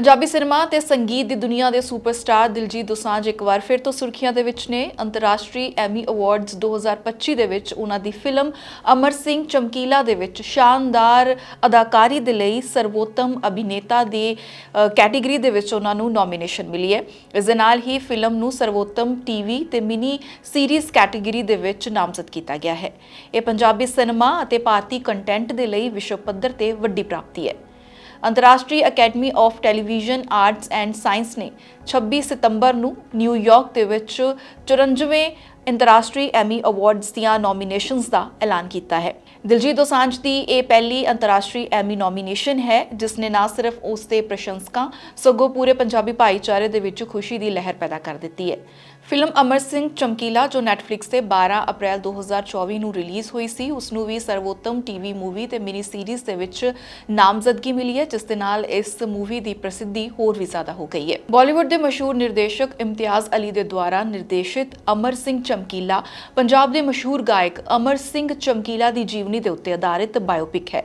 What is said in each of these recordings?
Punjabi cinema ਤੇ ਸੰਗੀਤ ਦੀ ਦੁਨੀਆ ਦੇ ਸੁਪਰਸਟਾਰ ਦਿਲਜੀਤ ਦੋਸਾਂਝ ਇੱਕ ਵਾਰ ਫਿਰ ਤੋਂ ਸੁਰਖੀਆਂ ਦੇ ਵਿੱਚ ਨੇ। ਅੰਤਰਰਾਸ਼ਟਰੀ ਐਮੀ ਅਵਾਰਡਸ 2025 ਦੇ ਵਿੱਚ ਉਹਨਾਂ ਦੀ ਫਿਲਮ ਅਮਰ ਸਿੰਘ ਚਮਕੀਲਾ ਦੇ ਵਿੱਚ ਸ਼ਾਨਦਾਰ ਅਦਾਕਾਰੀ ਦੇ ਲਈ ਸਰਵੋਤਮ ਅਭਿਨੇਤਾ ਦੀ ਅ, ਕੈਟਾਗਰੀ ਦੇ ਵਿੱਚ ਉਹਨਾਂ ਨੂੰ ਨੋਮੀਨੇਸ਼ਨ ਮਿਲੀ ਹੈ। ਇਸ ਦੇ ਨਾਲ ਹੀ ਫਿਲਮ ਨੂੰ ਸਰਵੋਤਮ ਟੀਵੀ ਤੇ ਮਿਨੀ ਸੀਰੀਜ਼ ਕੈਟਾਗਰੀ ਦੇ ਵਿੱਚ ਨਾਮਜ਼ਦ ਕੀਤਾ ਗਿਆ ਹੈ। ਇਹ ਪੰਜਾਬੀ ਸਿਨੇਮਾ ਅਤੇ ਭਾਰਤੀ ਕੰਟੈਂਟ ਦੇ ਲਈ ਵਿਸ਼ਵ ਪੱਧਰ ਤੇ ਵੱਡੀ ਪ੍ਰਾਪਤੀ ਹੈ। ਅੰਤਰਰਾਸ਼ਟਰੀ academy of television, arts and science ਨੇ 26 ਸਤੰਬਰ ਨੂੰ ਨਿਊਯਾਰਕ ਦੇ ਵਿੱਚ 54ਵੇਂ ਅੰਤਰਰਾਸ਼ਟਰੀ ਐਮੀ ਅਵਾਰਡਸ ਦੀਆਂ ਨੋਮੀਨੇਸ਼ਨਸ ਦਾ ਐਲਾਨ ਕੀਤਾ ਹੈ। ਦਿਲਜੀਤ ਦੋਸਾਂਝ ਦੀ ਇਹ ਪਹਿਲੀ ਅੰਤਰਰਾਸ਼ਟਰੀ ਐਮੀ ਨੋਮੀਨੇਸ਼ਨ ਹੈ ਜਿਸ ਨੇ ਨਾ ਸਿਰਫ ਉਸ ਦੇ ਪ੍ਰਸ਼ੰਸਕਾਂ, ਸਗੋਂ ਪੂਰੇ ਪੰਜਾਬੀ ਭਾਈਚਾਰੇ ਦੇ ਵਿੱਚ ਖੁਸ਼ੀ ਦੀ ਲਹਿਰ ਪੈਦਾ ਕਰ ਦਿੱਤੀ ਹੈ। ਫਿਲਮ ਅਮਰ ਸਿੰਘ ਚਮਕੀਲਾ, ਜੋ ਨੈਟਫਲਿਕਸ ਤੇ 12 ਅਪ੍ਰੈਲ 2024 ਨੂੰ ਰਿਲੀਜ਼ ਹੋਈ ਸੀ ਉਸ ਨੂੰ ਵੀ ਸਰਵੋਤਮ ਟੀਵੀ ਮੂਵੀ ਤੇ ਮਿਨੀ ਸੀਰੀਜ਼ ਦੇ ਵਿੱਚ ਨਾਮਜ਼ਦਗੀ ਮਿਲੀ ਹੈ, ਜਿਸ ਦੇ ਨਾਲ ਇਸ ਮੂਵੀ ਦੀ ਪ੍ਰਸਿੱਧੀ ਹੋਰ ਵੀ ਜ਼ਿਆਦਾ ਹੋ ਗਈ ਹੈ। ਬਾਲੀਵੁੱਡ ਦੇ ਮਸ਼ਹੂਰ ਨਿਰਦੇਸ਼ਕ ਇਮਤਿਆਜ਼ ਅਲੀ ਦੇ ਦੁਆਰਾ ਨਿਰਦੇਸ਼ਿਤ ਅਮਰ ਸਿੰਘ ਚਮਕੀਲਾ। ਪੰਜਾਬ ਦੇ ਮਸ਼ਹੂਰ ਗਾਇਕ ਅਮਰ ਸਿੰਘ ਚਮਕੀਲਾ ਦੀ ਜੀਵਨੀ ਦੇ ਉੱਤੇ ਆਧਾਰਿਤ ਬਾਇਓਪਿਕ ਹੈ।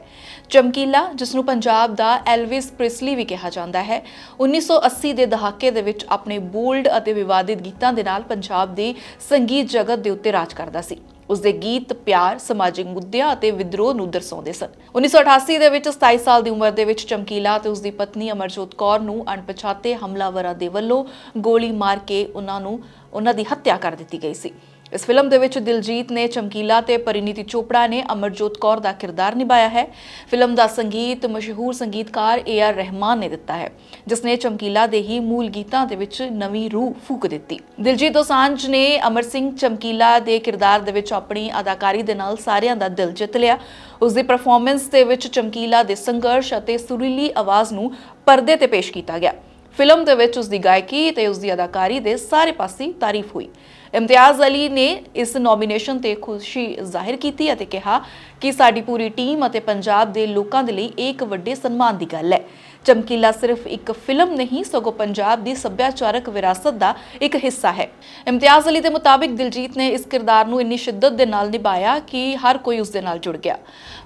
ਚਮਕੀਲਾ, ਜਿਸ ਨੂੰ ਪੰਜਾਬ ਦਾ ਐਲਵਿਸ ਪ੍ਰਿਸਲੀ ਵੀ ਕਿਹਾ ਜਾਂਦਾ ਹੈ 1980 ਦੇ ਦਹਾਕੇ ਦੇ ਵਿੱਚ ਆਪਣੇ ਬੋਲਡ ਅਤੇ ਵਿਵਾਦਿਤ ਗੀਤਾਂ ਦੇ ਨਾਲ ਪੰਜਾਬ ਦੀ ਸੰਗੀਤ ਜਗਤ ਦੇ ਉੱਤੇ ਰਾਜ ਕਰਦਾ ਸੀ। ਉਸ ਦੇ ਗੀਤ, ਪਿਆਰ, ਸਮਾਜਿਕ ਮੁੱਦਿਆਂ ਅਤੇ ਵਿਦਰੋਹ ਨੂੰ ਦਰਸਾਉਂਦੇ ਸਨ। 1988 ਦੇ ਵਿੱਚ 27 ਸਾਲ ਦੀ ਉਮਰ ਦੇ ਵਿੱਚ ਚਮਕੀਲਾ ਤੇ ਉਸ ਦੀ ਪਤਨੀ ਅਮਰਜੋਤ ਕੌਰ ਨੂੰ ਅਣਪਛਾਤੇ ਹਮਲਾਵਰਾਂ ਦੇ ਵੱਲੋਂ ਗੋਲੀ ਮਾਰ ਕੇ ਉਹਨਾਂ ਨੂੰ, ਉਹਨਾਂ ਦੀ ਹੱਤਿਆ ਕਰ ਦਿੱਤੀ ਗਈ ਸੀ। ਇਸ ਫਿਲਮ ਦੇ ਵਿੱਚ ਦਿਲਜੀਤ ਨੇ ਚਮਕੀਲਾ ਤੇ ਪਰਿਨੀਤੀ ਚੋਪੜਾ ਨੇ ਅਮਰਜੋਤ ਕੌਰ ਦਾ ਕਿਰਦਾਰ ਨਿਭਾਇਆ ਹੈ। ਫਿਲਮ ਦਾ ਸੰਗੀਤ, ਮਸ਼ਹੂਰ ਸੰਗੀਤਕਾਰ ਏ ਆਰ ਰਹਿਮਾਨ ਨੇ ਦਿੱਤਾ ਹੈ ਜਿਸ ਨੇ ਚਮਕੀਲਾ ਦੇ ਹੀ ਮੂਲ ਗੀਤਾਂ ਦੇ ਵਿੱਚ ਨਵੀਂ ਰੂਹ ਫੂਕ ਦਿੱਤੀ। ਦਿਲਜੀਤ ਦੋਸਾਂਝ ਨੇ ਅਮਰ ਸਿੰਘ ਚਮਕੀਲਾ ਦੇ ਕਿਰਦਾਰ ਦੇ ਵਿੱਚ ਆਪਣੀ ਅਦਾਕਾਰੀ ਦੇ ਨਾਲ ਸਾਰਿਆਂ ਦਾ ਦਿਲ ਜਿੱਤ ਲਿਆ। ਉਸ ਦੀ ਪਰਫਾਰਮੈਂਸ ਦੇ ਵਿੱਚ ਚਮਕੀਲਾ ਦੇ ਸੰਘਰਸ਼ ਅਤੇ ਸੁਰੀਲੀ ਆਵਾਜ਼ ਨੂੰ ਪਰਦੇ ਤੇ ਪੇਸ਼ ਕੀਤਾ ਗਿਆ। ਫਿਲਮ ਦੇ ਵਿੱਚ ਉਸ ਦੀ ਗਾਇਕੀ ਤੇ ਉਸ ਦੀ ਅਦਾਕਾਰੀ ਦੇ ਸਾਰੇ ਪਾਸੇ ਤਾਰੀਫ ਹੋਈ। ਇਮਤਿਆਜ਼ ਅਲੀ ਨੇ ਇਸ ਨੋਮੀਨੇਸ਼ਨ ਤੇ ਖੁਸ਼ੀ ਜ਼ਾਹਿਰ ਕੀਤੀ ਅਤੇ ਕਿਹਾ ਕਿ ਸਾਡੀ ਪੂਰੀ ਟੀਮ ਅਤੇ ਪੰਜਾਬ ਦੇ ਲੋਕਾਂ ਦੇ ਲਈ ਇਹ ਇੱਕ ਵੱਡੇ ਸਨਮਾਨ ਦੀ ਗੱਲ ਹੈ। ਚਮਕੀਲਾ ਸਿਰਫ ਇੱਕ ਫਿਲਮ ਨਹੀਂ, ਸਗੋਂ ਪੰਜਾਬ ਦੀ ਸੱਭਿਆਚਾਰਕ ਵਿਰਾਸਤ ਦਾ ਇੱਕ ਹਿੱਸਾ ਹੈ। ਇਮਤਿਆਜ਼ ਅਲੀ ਦੇ ਮੁਤਾਬਿਕ ਦਿਲਜੀਤ ਨੇ ਇਸ ਕਿਰਦਾਰ ਨੂੰ ਇੰਨੀ ਸ਼ਿੱਦਤ ਦੇ ਨਾਲ ਨਿਭਾਇਆ ਕਿ ਹਰ ਕੋਈ ਉਸ ਦੇ ਨਾਲ ਜੁੜ ਗਿਆ।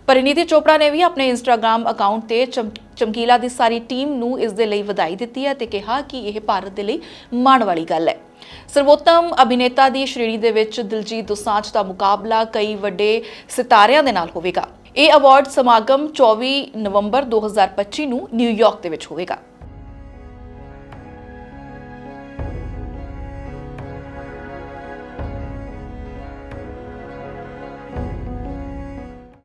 ਪਰਿਨੀਤੀ ਚੋਪੜਾ ਨੇ ਵੀ ਆਪਣੇ ਇੰਸਟਾਗ੍ਰam ਅਕਾਊਂਟ ਤੇ ਚਮ- ਚਮਕੀਲਾ ਦੀ ਸਾਰੀ ਟੀਮ ਨੂੰ ਇਸ ਦੇ ਲਈ ਵਧਾਈ ਦਿੱਤੀ ਹੈ ਤੇ ਕਿਹਾ ਕਿ ਇਹ ਭਾਰਤ ਦੇ ਲਈ ਮਾਣ ਵਾਲੀ ਗੱਲ ਹੈ। ਸਰਵੋਤਮ ਅਭਿਨੇਤਾ ਦੀ ਸ਼੍ਰੇਣੀ ਦੇ ਵਿੱਚ ਦਿਲਜੀਤ ਦੋਸਾਂਝ ਦਾ ਮੁਕਾਬਲਾ ਕਈ ਵੱਡੇ ਸਿਤਾਰਿਆਂ ਦੇ ਨਾਲ ਹੋਵੇਗਾ। ਇਹ ਅਵਾਰਡ ਸਮਾਗਮ 24 ਨਵੰਬਰ 2025 ਨੂੰ ਨਿਊਯਾਰਕ ਦੇ ਵਿੱਚ ਹੋਵੇਗਾ।